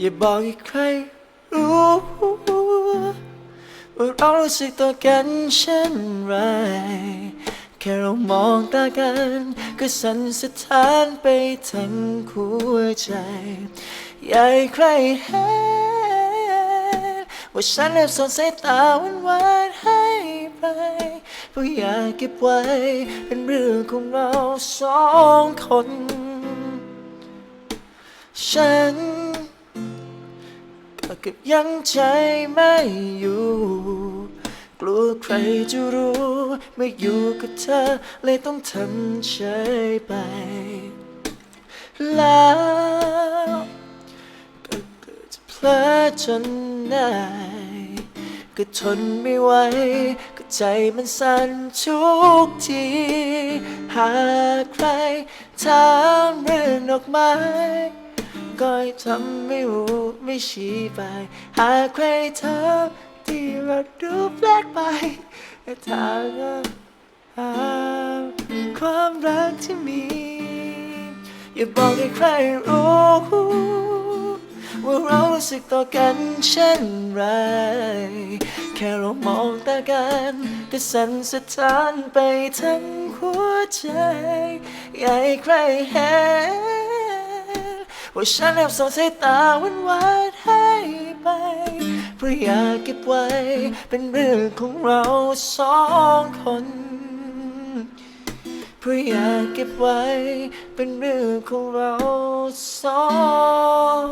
อย่าบอกให้ใครรู้ ว่าเรารู้สึกต่อกันเช่นไร แค่เรามองตากัน ก็สั่นสะท้านไปทั้งหัวใจอยากให้ใครเห็นว่าฉันแอบสนสายตาหวานหวานให้ไปเพราะอยากเก็บไว้ เป็นเรื่องของเราสองคน ฉัน ก็บยังใจไม่อยู่ กลัวใครจะรู้ไม่อยู่กับเธอเลยต้องทำเฉยไป แล้วก็เกิดจะเพลอจนได้ก็ทนไม่ไหวก็ใจมันสั่นทุกที หากใครถามเรื่องดอกไม้ ก็ให้ทำไม่รู้ไม่ชี้ไป หาใครถามที่เราดูแปลกไปแต่ถามความรักที่มี อย่าบอกให้ใครรู้ ว่าเรารู้สึกต่อกันเช่นไร แค่เรามองตากันก็สั่นสะท้านไปทั้งหัวใจ อยากให้ใครเห็น ว่าฉันแอบส่องสายตาหวานหวานให้ไปเพราะอยากเก็บไว้เป็นเรื่องของเราสองคนเพราะอยากเก็บไว้เป็นเรื่องของเราสอง